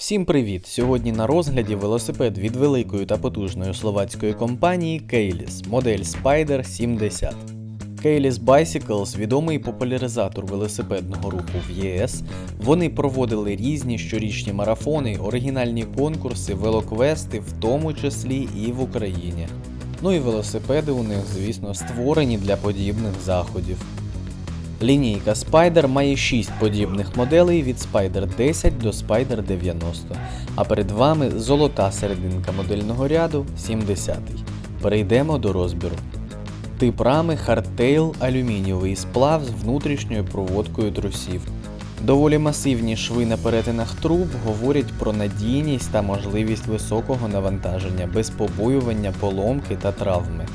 Всім привіт! Сьогодні на розгляді велосипед від великої та потужної словацької компанії Кейліс, модель Spider 70. Кейліс Bicycles – відомий популяризатор велосипедного руху в ЄС. Вони проводили різні щорічні марафони, оригінальні конкурси, велоквести, в тому числі і в Україні. Ну і велосипеди у них, звісно, створені для подібних заходів. Лінійка Spider має 6 подібних моделей від Spider 10 до Spider 90, а перед вами золота серединка модельного ряду 70. Перейдемо до розбіру. Тип рами Hardtail алюмінієвий сплав з внутрішньою проводкою трусів. Доволі масивні шви на перетинах труб говорять про надійність та можливість високого навантаження без побоювання поломки та травми.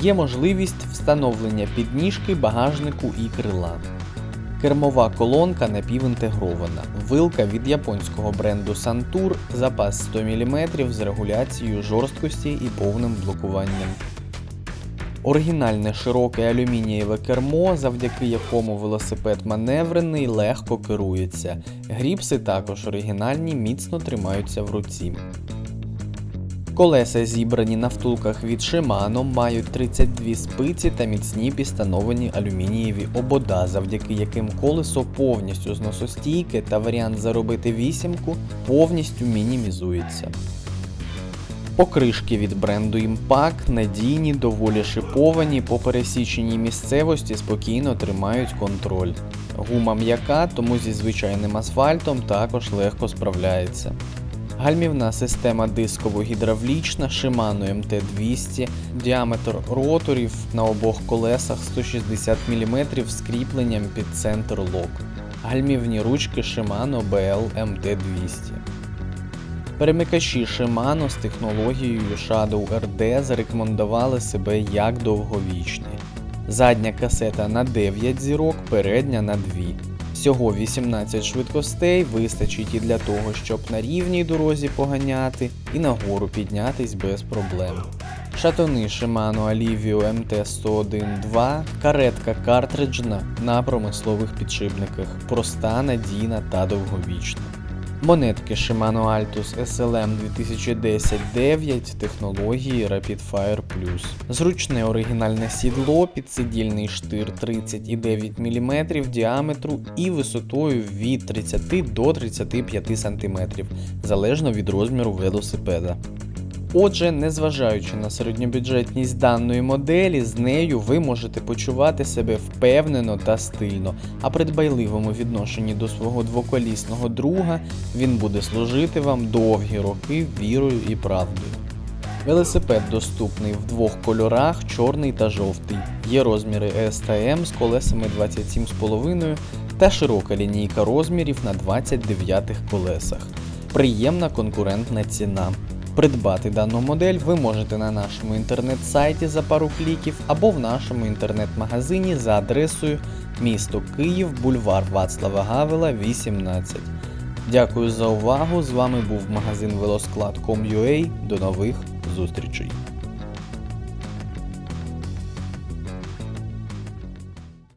Є можливість встановлення підніжки, багажнику і крила. Кермова колонка напівінтегрована. Вилка від японського бренду Santur, запас 100 мм з регуляцією жорсткості і повним блокуванням. Оригінальне широке алюмінієве кермо, завдяки якому велосипед маневрений, легко керується. Гріпси також оригінальні, міцно тримаються в руці. Колеса зібрані на втулках від Shimano, мають 32 спиці та міцні підстановлені алюмінієві обода, завдяки яким колесо повністю зносостійке та варіант заробити вісімку повністю мінімізується. Покришки від бренду Impact надійні, доволі шиповані, по пересіченій місцевості спокійно тримають контроль. Гума м'яка, тому зі звичайним асфальтом також легко справляється. Гальмівна система дисково-гідравлічна Shimano MT200, діаметр роторів на обох колесах 160 мм з кріпленням під центр лок. Гальмівні ручки Shimano BL MT200. Перемикачі Shimano з технологією Shadow RD зарекомендували себе як довговічні. Задня касета на 9 зірок, передня на 2. Всього 18 швидкостей вистачить і для того, щоб на рівній дорозі поганяти і нагору піднятись без проблем. Шатони Shimano Alivio MT-101-2, каретка картриджна на промислових підшипниках, проста, надійна та довговічна. Монетки Shimano Altus SLM 2010-9 технології Rapid Fire Plus. Зручне оригінальне сідло, підсидільний штир 30,9 мм діаметру і висотою від 30 до 35 см, залежно від розміру велосипеда. Отже, незважаючи на середньобюджетність даної моделі, з нею ви можете почувати себе впевнено та стильно, а при дбайливому відношенні до свого двоколісного друга він буде служити вам довгі роки вірою і правдою. Велосипед доступний в двох кольорах чорний та жовтий. Є розміри M з колесами 27,5 та широка лінійка розмірів на 29 колесах. Приємна конкурентна ціна. Придбати дану модель ви можете на нашому інтернет-сайті за пару кліків або в нашому інтернет-магазині за адресою місто Київ, бульвар Вацлава Гавела, 18. Дякую за увагу! З вами був магазин велосклад.com.ua. До нових зустрічей!